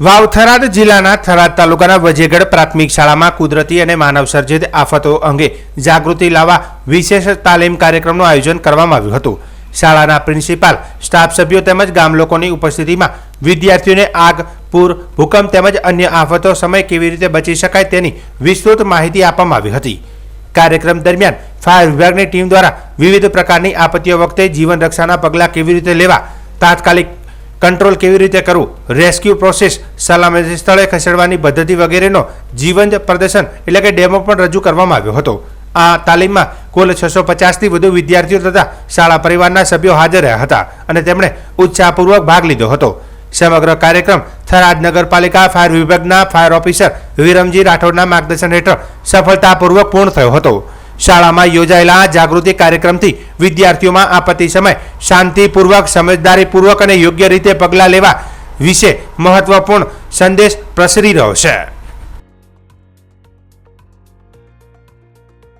વાવ થરાદ જિલ્લાના થરાદ તાલુકાના વજેગઢ પ્રાથમિક શાળામાં કુદરતી અને માનવ સર્જિત આફતો અંગે જાગૃતિ લાવવા વિશેષ તાલીમ કાર્યક્રમનું આયોજન કરવામાં આવ્યું હતું. શાળાના પ્રિન્સિપાલ, સ્ટાફ સભ્યો તેમજ ગામ લોકોની ઉપસ્થિતિમાં વિદ્યાર્થીઓને આગ, પૂર, ભૂકંપ તેમજ અન્ય આફતો સમય કેવી રીતે બચી શકાય તેની વિસ્તૃત માહિતી આપવામાં આવી હતી. કાર્યક્રમ દરમિયાન ફાયર વિભાગની ટીમ દ્વારા વિવિધ પ્રકારની આપત્તિઓ વખતે જીવન રક્ષાના પગલાં કેવી રીતે લેવા, તાત્કાલિક કંટ્રોલ કેવી રીતે કરવું? રેસ્ક્યુ પ્રોસેસ, સલામતી સ્થળે ખસેડવાની પદ્ધતિ વગેરેનો જીવંત પ્રદર્શન એટલે કે ડેમો પણ રજૂ કરવામાં આવ્યો હતો. આ તાલીમમાં કુલ છસો પચાસથી વધુ વિદ્યાર્થીઓ તથા શાળા પરિવારના સભ્યો હાજર રહ્યા હતા અને તેમણે ઉત્સાહપૂર્વક ભાગ લીધો હતો. સમગ્ર કાર્યક્રમ થરાદ નગરપાલિકા ફાયર વિભાગના ફાયર ઓફિસર વિરમજી રાઠોડના માર્ગદર્શન હેઠળ સફળતાપૂર્વક પૂર્ણ થયો હતો. શાળામાં યોજાયેલા આ જાગૃતિ કાર્યક્રમથી વિદ્યાર્થીઓમાં આપત્તિ સમય, શાંતિપૂર્વક, સમજદારીપૂર્વક અને યોગ્ય રીતે પગલાં લેવા વિશે મહત્વપૂર્ણ સંદેશ પ્રસરી રહ્યો છે.